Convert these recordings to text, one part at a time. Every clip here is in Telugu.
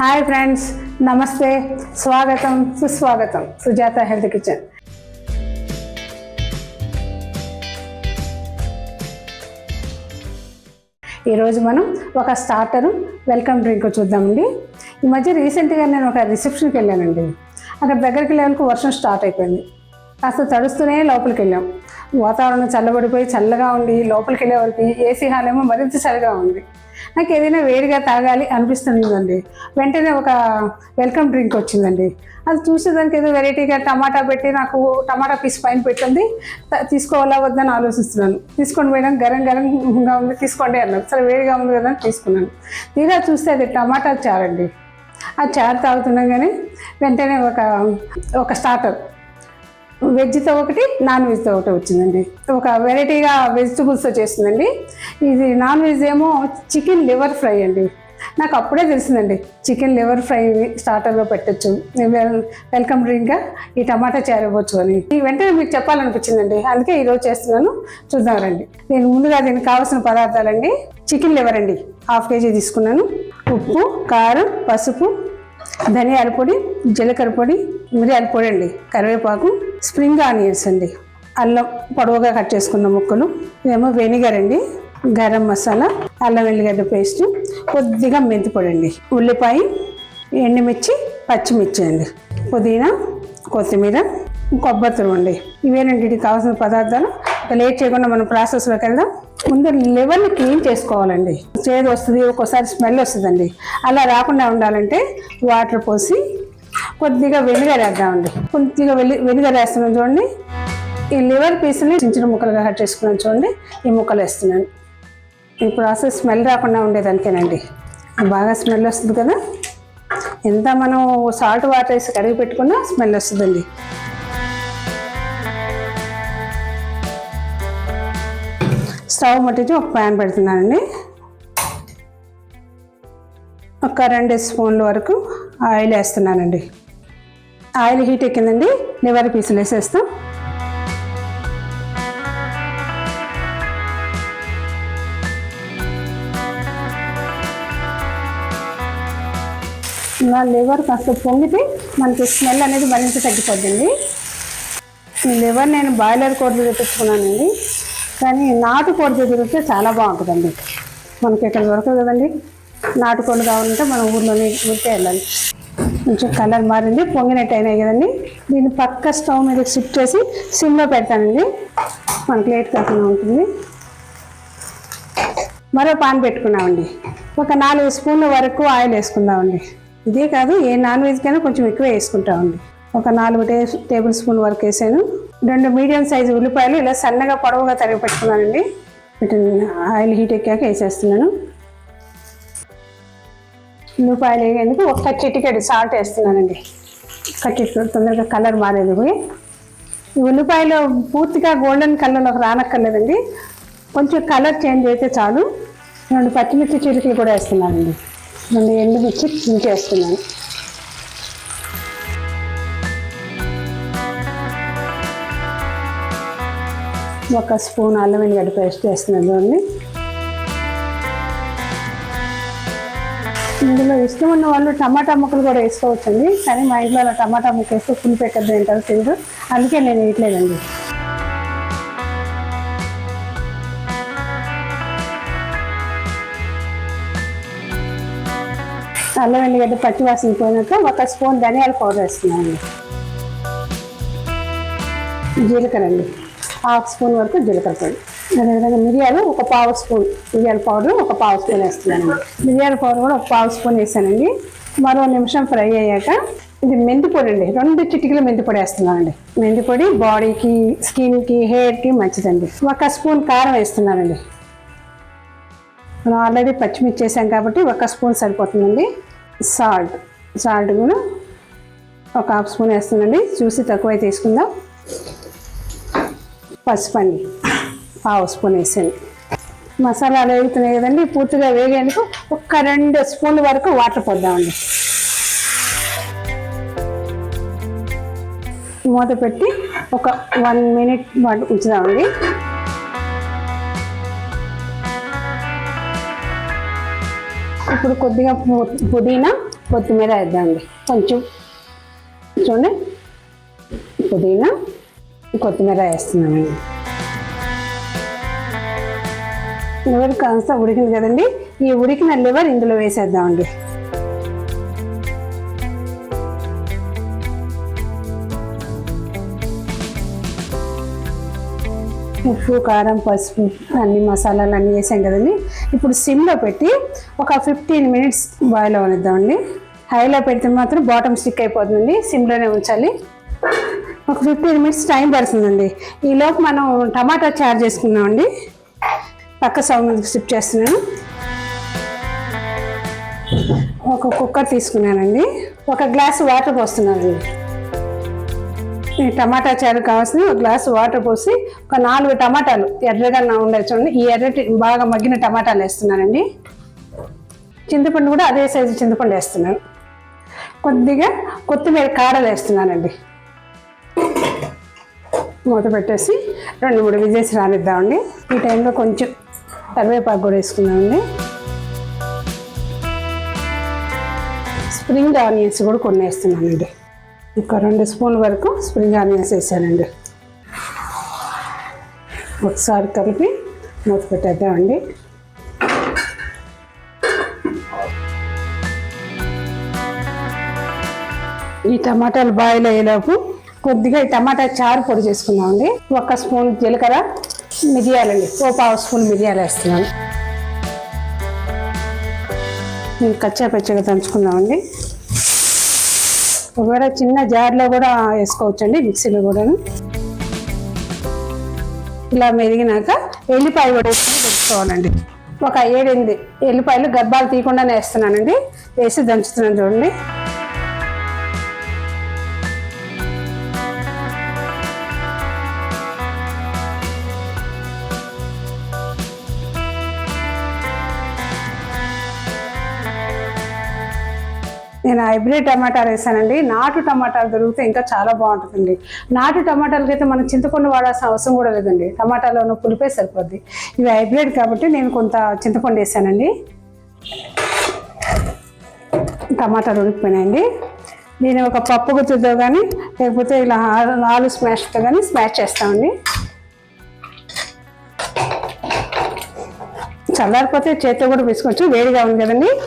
హాయ్ ఫ్రెండ్స్ నమస్తే. స్వాగతం సుస్వాగతం. Sujatha health kitchen. ఈరోజు మనం ఒక స్టార్టరు వెల్కమ్ డ్రింక్ చూద్దామండి. ఈ మధ్య రీసెంట్గా నేను ఒక రిసెప్షన్కి వెళ్ళానండి. అక్కడ దగ్గరికి వెళ్ళడానికి వర్షం స్టార్ట్ అయిపోయింది. కాస్త తడుస్తూనే లోపలికి వెళ్ళాం. వాతావరణం చల్లబడిపోయి చల్లగా ఉండి లోపలికి వెళ్ళే వరకు ఏసీ హాల్ ఏమో మరింత చల్లగా ఉంది. నాకు ఏదైనా వేడిగా తాగాలి అనిపిస్తుందండి. వెంటనే ఒక వెల్కమ్ డ్రింక్ వచ్చిందండి. అది చూసేదానికి ఏదో వెరైటీగా టమాటా పెట్టి నాకు టమాటా పీస్ పైన పెట్టింది తీసుకోవాలా వద్దని ఆలోచిస్తున్నాను. తీసుకొని పోయినా గరం గరంగా ఉంది తీసుకోండి అన్నారు సరే వేడిగా ఉంది కదా అని తీసుకున్నాను తీరా చూస్తే అది టమాటా చారండి. ఆ చారు తాగుతున్నాం కానీ వెంటనే ఒక ఒక స్టార్టర్. వెజ్తో ఒకటి నాన్ వెజ్తో ఒకటి వచ్చిందండి. ఒక వెరైటీగా వెజిటబుల్స్తో చేస్తుందండి. ఇది నాన్ వెజ్ ఏమో చికెన్ లివర్ ఫ్రై అండి. నాకు అప్పుడే తెలిసిందండి చికెన్ లివర్ ఫ్రై స్టార్టర్లో పెట్టచ్చు. వెల్ వెల్కమ్ డ్రింక్గా ఈ టమాటా చేరవచ్చు అని. ఈ వెంటనే మీకు చెప్పాలనిపించిందండి. అందుకే ఈరోజు చేస్తున్నాను. చూద్దాం రండి. నేను ముందుగా దీనికి కావాల్సిన పదార్థాలండి చికెన్ లివర్ అండి. హాఫ్ కేజీ తీసుకున్నాను. ఉప్పు కారం పసుపు ధనియాల పొడి జీలకర్ర పొడి మిరియాల పొడి అండి. కరివేపాకు స్ప్రింగ్ ఆనియన్స్ అండి. అల్లం పొడవుగా కట్ చేసుకున్న ముక్కలు ఇదేమో వెనిగర్ అండి గరం మసాలా అల్లం వెల్లిగడ్డ పేస్ట్ కొద్దిగా మెంతిపొడి అండి. ఉల్లిపాయ ఎండుమిర్చి పచ్చిమిర్చి అండి. పుదీనా కొత్తిమీర కొబ్బరి తురుము ఇవేనండి కావాల్సిన పదార్థాలు. లేట్ చేయకుండా మనం ప్రాసెస్లోకి వెళ్దాం. ముందు లెవెల్ని క్లీన్ చేసుకోవాలండి. చేదు వస్తుంది ఒక్కోసారి స్మెల్ వస్తుందండి. అలా రాకుండా ఉండాలంటే వాటర్ పోసి కొద్దిగా వెనిగర్ వేద్దామండి కొద్దిగా వెలి వెనిగర్ వేస్తున్నాను చూడండి. ఈ లివర్ పీస్ని చిన్న చిన్న ముక్కలుగా కట్ చేసుకున్నాను చూడండి. ఈ ముక్కలు వేస్తున్నాను. ఈ ప్రాసెస్ స్మెల్ రాకుండా ఉండేదానికేనండి. బాగా స్మెల్ వస్తుంది కదా. ఎంత మనం సాల్ట్ వాటర్ వేసి కడిగి పెట్టుకున్నా స్మెల్ వస్తుందండి. స్టవ్ మట్టించి ఒక ప్యాన్ పెడుతున్నానండి. ఒక రెండు స్పూన్ల వరకు ఆయిల్ వేస్తున్నానండి. Oil heat ఎక్కిందండి. లివర్ పీసులు వేసేస్తాం. నా లివర్ కాస్త పొంగితే మనకి స్మెల్ అనేది మరింత తగ్గిపోద్దండి. ఈ లివర్ నేను బాయిలర్ కోడి తెప్పించుకున్నానండి. కానీ నాటు కోడి దొరికితే చాలా బాగుంటుందండి. మనకి ఇక్కడ దొరకదు కదండి. నాటుకోళ్ళు కావాలంటే మనం ఊర్లోనే ఊరికే వెళ్ళాలి. కొంచెం కలర్ మారింది పొంగినట్టు అయినాయి కదండి. దీన్ని పక్క స్టవ్ మీద షిఫ్ట్ చేసి సిమ్లో పెడతానండి. మనకి లేట్ కాకుండా ఉంటుంది. మరో పాన్ పెట్టుకున్నామండి. ఒక నాలుగు స్పూన్ల వరకు ఆయిల్ వేసుకుందామండి. ఇదే కాదు ఏ నాన్ వెజ్కైనా కొంచెం ఎక్కువ వేసుకుంటామండి. ఒక నాలుగు టే టేబుల్ స్పూన్ వరకు వేసాను. రెండు మీడియం సైజు ఉల్లిపాయలు ఇలా సన్నగా పొడవుగా తరిగి పెట్టుకున్నానండి. వీటిని ఆయిల్ హీట్ ఎక్కాక వేసేస్తున్నాను. ఉల్లిపాయలు వేగేందుకు ఒక్క చిటికెడు సాల్ట్ వేస్తున్నానండి ఒక్క చిటికెడు తొందరగా కలర్ మారేది పోయి. ఈ ఉల్లిపాయలు పూర్తిగా గోల్డెన్ కలర్లోకి రానక్కర్లేదండి. కొంచెం కలర్ చేంజ్ అయితే చాలు. రెండు పచ్చిమిర్చి చిలుకలు కూడా వేస్తున్నానండి. రెండు ఎండుమిర్చి వేస్తున్నాను. ఒక స్పూన్ అల్లం వెల్లిగడ్డ పేస్ట్ వేస్తున్నాను చూడండి. ఇందులో ఇష్టం ఉన్న వాళ్ళు టమాటా ముక్కలు కూడా వేసుకోవచ్చండి. కానీ మా ఇంట్లో అలా టమాటా ముక్క వేస్తే పులి పెట్టద్దు తింటారు తింటారు అందుకే నేను వేయట్లేదండి. అల్లం ఎల్లిగడ్డ పచ్చి వాసన పోయినాక ఒక స్పూన్ ధనియాల పౌడర్ వేస్తున్నాను జీలకర్ర అండి. హాఫ్ స్పూన్ వరకు జీలకర్ర పొడి. అదేవిధంగా మిరియాలు ఒక పావు స్పూన్ మిరియాల పౌడర్ ఒక పావు స్పూన్ వేస్తున్నాను. మిరియాల పౌడర్ కూడా ఒక పావు స్పూన్ వేసానండి. మరో నిమిషం ఫ్రై అయ్యాక ఇది మెంతి పొడి అండి. రెండు చిటికలు మెంతి పొడి వేస్తున్నానండి. మెంతి పొడి బాడీకి స్కిన్కి హెయిర్కి మంచిదండి. ఒక స్పూన్ కారం వేస్తున్నానండి. మనం ఆల్రెడీ పచ్చిమిర్చి వేసాం కాబట్టి ఒక స్పూన్ సరిపోతుందండి. సాల్ట్ సాల్ట్ కూడా ఒక హాఫ్ స్పూన్ వేస్తుందండి చూసి తక్కువ తీసుకుందాం. పసుపు అండి. పావు స్పూన్ వేసాను మసాలాలు వేగుతున్నాయి కదండి పూర్తిగా వేగేందుకు ఒక్క రెండు స్పూన్ల వరకు వాటర్ పోద్దామండి. మూత పెట్టి ఒక వన్ మినిట్ పాటు ఉంచుదామండి. ఇప్పుడు కొద్దిగా పు- పుదీనా కొత్తిమీర వేద్దామండి. కొంచెం. చూడండి. పుదీనా కొత్తిమీర వేస్తున్నామండి. లివర్ కాస్త ఉడికింది కదండి. ఈ ఉడికిన లివర్ ఇందులో వేసేద్దామండి. ఉప్పు కారం పసుపు అన్ని మసాలాలు అన్నీ వేసాం కదండి. ఇప్పుడు సిమ్లో పెట్టి ఒక ఫిఫ్టీన్ మినిట్స్ బాయిల్ అవనిద్దామండి. హైలో పెడితే మాత్రం బాటమ్ స్టిక్ అయిపోతుందండి. సిమ్లోనే ఉంచాలి. ఒక ఫిఫ్టీన్ మినిట్స్ టైం పడుతుందండి. ఈలోపు మనం టమాటా చార్ చేసుకుందామండి. పక్క స్టవ్ మీద షిఫ్ట్ చేస్తున్నాను. ఒక కుక్కర్ తీసుకున్నానండి. ఒక గ్లాస్ వాటర్ పోస్తున్నానండి. ఈ టమాటా చారు కావాల్సిన ఒక గ్లాస్ వాటర్ పోసి ఒక నాలుగు టమాటాలు ఎర్రగా ఉండే చూడండి ఈ ఎర్రటి బాగా మగ్గిన టమాటాలు వేస్తున్నానండి. చింతపండు కూడా అదే సైజు చింతపండు వేస్తున్నాను. కొద్దిగా కొత్తిమీర కాడలు వేస్తున్నానండి. మూత పెట్టేసి రెండు మూడు విజేసి రానిద్దామండి. ఈ టైంలో కొంచెం కరివేపాకు కూడా వేసుకున్నామండి. స్ప్రింగ్ ఆనియన్స్ కూడా కొన్ని వేస్తున్నానండి. ఒక రెండు స్పూన్ వరకు స్ప్రింగ్ ఆనియన్స్ వేసానండి. ఒకసారి కలిపి మూత పెట్టేద్దామండి. ఈ టమాటాలు బాయిల్ అయ్యేలోపు కొద్దిగా ఈ టమాటా చారు పొడి చేసుకున్నామండి ఒక స్పూన్ జీలకర్ర మిరియాలండి ఓ పావు స్పూన్ మిరియాలు వేస్తున్నాను. నేను కచ్చా పచ్చగా దంచుకుందామండి. ఒకవేళ చిన్న జార్లో కూడా వేసుకోవచ్చండి మిక్సీలో కూడాను. ఇలా మెరిగినాక ఎల్లిపాయ కూడా వేసుకుని దంచుకోవాలండి. ఒక ఏడెనిమిది ఎల్లిపాయలు గర్భాలు తీయకుండానే వేస్తున్నానండి. వేసి దంచుతున్నాను చూడండి. నేను హైబ్రిడ్ టమాటాలు వేసానండి. నాటు టమాటాలు దొరికితే ఇంకా చాలా బాగుంటుందండి. నాటు టమాటాలకి అయితే మనం చింతపండు వాడాల్సిన అవసరం కూడా లేదండి. టమాటాలో పులిపే సరిపోద్ది. ఇవి హైబ్రిడ్ కాబట్టి నేను కొంత చింతపండు వేసానండి. టమాటాలు ఉడికిపోయినాయండి. నేను ఒక పప్పు గుత్తుతో కానీ లేకపోతే ఇలా ఆలు- ఆలు స్మాష్తో కానీ స్మాష్ చేస్తామండి. చల్లారిపోతే చేతితో కూడా వేసుకోవచ్చు. వేడిగా ఉంది కదండి.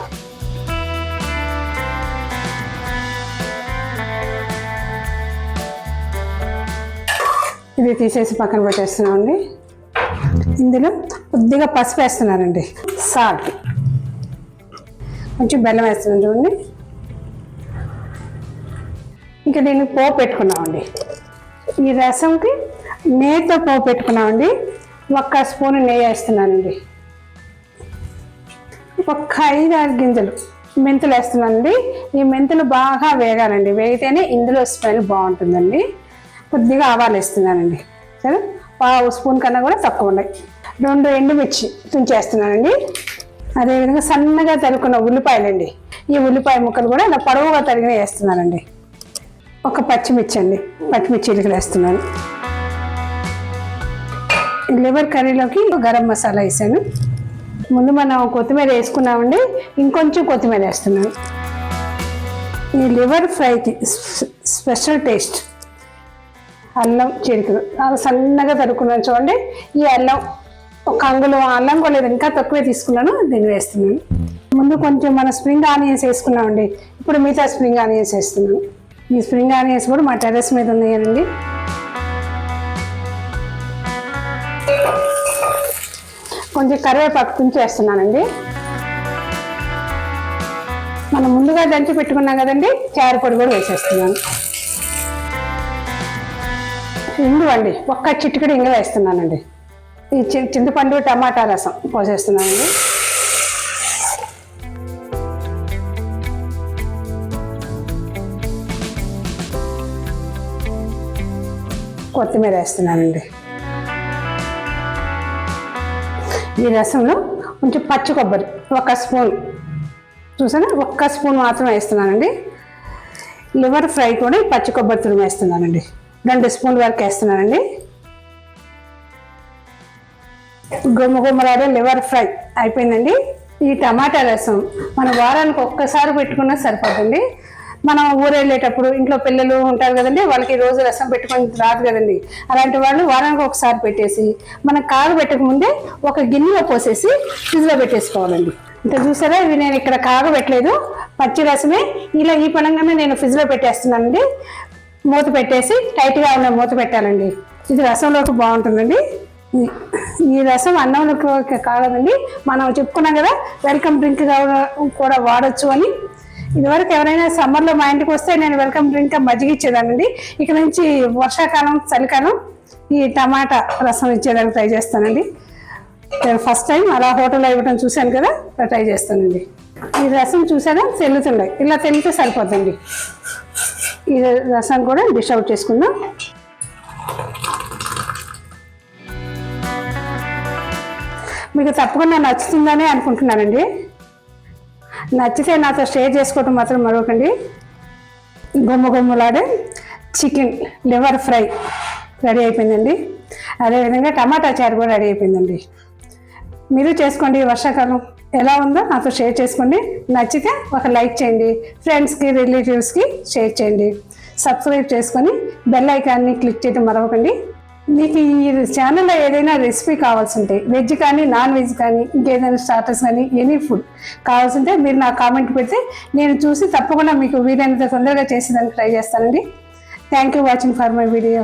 ఇది తీసేసి పక్కన పెట్టేస్తున్నామండి. ఇందులో కొద్దిగా పసుపు వేస్తున్నానండి. సాల్ట్. కొంచెం బెల్లం వేస్తున్నాను చూడండి. ఇంకా దీన్ని పోపు పెట్టుకున్నామండి. ఈ రసంకి నెయ్యితో పోపు పెట్టుకున్నామండి. ఒక్క స్పూన్ నెయ్యి వేస్తున్నానండి. ఒక్క ఐదు ఆరు గింజలు మెంతులు వేస్తున్నానండి. ఈ మెంతులు బాగా వేగాలండి. వేగితేనే ఇందులో స్మెల్ బాగుంటుందండి. కొద్దిగా ఆవాలు వేస్తున్నానండి. సరే? పావు స్పూన్ కన్నా కూడా తక్కువ ఉన్నాయి. రెండు ఎండుమిర్చి తుంచేస్తున్నానండి. అదేవిధంగా సన్నగా తరుకున్న ఉల్లిపాయలండి. ఈ ఉల్లిపాయ ముక్కలు కూడా ఇలా పొడవుగా తరిగిన వేస్తున్నానండి. ఒక పచ్చిమిర్చి అండి. పచ్చిమిర్చి ఇలుకలు వేస్తున్నాను. లివర్ కర్రీలోకి గరం మసాలా వేసాను. ముందు మనం కొత్తిమీర వేసుకున్నామండి. ఇంకొంచెం కొత్తిమీర వేస్తున్నాను. ఈ లివర్ ఫ్రైకి స్పెషల్ టేస్ట్ అల్లం చిరుకులు చాలా సన్నగా తరుక్కున్నాను చూడండి. ఈ అల్లం ఒక అంగులో అల్లం కూడా లేదు ఇంకా తక్కువే తీసుకున్నాను దీన్ని వేస్తున్నాను. ముందు కొంచెం మన స్ప్రింగ్ ఆనియన్స్ వేసుకున్నామండి. ఇప్పుడు మిగతా స్ప్రింగ్ ఆనియన్స్ వేస్తున్నాను. ఈ స్ప్రింగ్ ఆనియన్స్ కూడా మా టెర్రస్ మీద ఉన్నాయండి కొంచెం కరివేపాకు తుంచి వేస్తున్నానండి. మనం ముందుగా దంచి పెట్టుకున్నాం కదండి చారు పొడి కూడా వేసేస్తున్నాను. ఇంగు అండి ఒక్క చిటికెడు ఇంగు వేస్తున్నానండి. ఈ చి- చింతపండు టమాటా రసం పోసేస్తున్నానండి. కొత్తిమీర వేస్తున్నానండి. ఈ రసంలో కొంచెం పచ్చి కొబ్బరి ఒక స్పూన్. చూసానా ఒక్క స్పూన్ మాత్రం వేస్తున్నానండి. లివర్ ఫ్రై కూడా ఈ పచ్చి కొబ్బరి తురుము వేస్తున్నానండి. రెండు స్పూన్ వరకు వేస్తున్నానండి. గుమ్మ గుమ్మలాడే లివర్ ఫ్రై అయిపోయిందండి. ఈ టమాటా రసం మన వారానికి ఒక్కసారి పెట్టుకున్నా సరిపోతుంది మనం ఊరు వెళ్ళేటప్పుడు ఇంట్లో పిల్లలు ఉంటారు కదండి వాళ్ళకి రోజు రసం పెట్టుకొని రాదు కదండి. అలాంటి వాళ్ళు వారానికి ఒకసారి పెట్టేసి మనం కాగు పెట్టకముందే ఒక గిన్నెలో పోసేసి ఫ్రిడ్జ్లో పెట్టేసుకోవాలండి. ఇంకా చూసారా? ఇవి నేను ఇక్కడ కాగబెట్టలేదు. పచ్చి రసమే. ఇలా ఈ పనంగానే నేను ఫ్రిడ్జ్లో పెట్టేస్తున్నానండి. మూత పెట్టేసి టైట్గా ఉన్న మూత పెట్టాలండి. ఇది రసంలోకి బాగుంటుందండి. ఈ- రసం అన్నంలోకి కాదండి. మనం చెప్పుకున్నాం కదా వెల్కమ్ డ్రింక్ కూడా వాడచ్చు అని. ఇదివరకు ఎవరైనా సమ్మర్లో మా ఇంటికి వస్తే నేను వెల్కమ్ డ్రింక్ మజ్జిగ ఇచ్చేదానండి ఇక నుంచి వర్షాకాలం చలికాలం ఈ టమాటా రసం ఇచ్చేదానికి ట్రై చేస్తానండి. నేను ఫస్ట్ టైం అలా హోటల్లో ఇవ్వడం చూశాను కదా ట్రై చేస్తానండి. ఈ రసం చూసారా? తెల్లుతుండే ఇలా తెలితే సరిపోతుంది ఈ రసం కూడా డిష్ అవుట్ చేసుకుందాం. మీకు తప్పకుండా నచ్చుతుందని అనుకుంటున్నానండి. నచ్చితే నాతో షేర్ చేసుకోవటం మాత్రం మరొకండి. గుమ్మ గుమ్మలాడే చికెన్ లివర్ ఫ్రై రెడీ అయిపోయిందండి. అదేవిధంగా టమాటా చారు కూడా రెడీ అయిపోయిందండి. మీరు చేసుకోండి వర్షాకాలం. ఎలా ఉందో నాతో షేర్ చేసుకోండి. నచ్చితే ఒక లైక్ చేయండి. ఫ్రెండ్స్కి రిలేటివ్స్కి షేర్ చేయండి. సబ్స్క్రైబ్ చేసుకొని బెల్ ఐకాన్ని క్లిక్ చేయడం మరవకండి. మీకు ఈ ఛానల్లో ఏదైనా రెసిపీ కావాల్సి ఉంటే వెజ్ కానీ నాన్ వెజ్ కానీ ఇంకేదైనా స్టార్టర్స్ కానీ ఎనీ ఫుడ్ కావాల్సి ఉంటే మీరు నా కామెంట్ పెడితే నేను చూసి తప్పకుండా మీకు వీలైనంత తొందరగా చేసేదానికి ట్రై చేస్తానండి. Thank you watching for my video.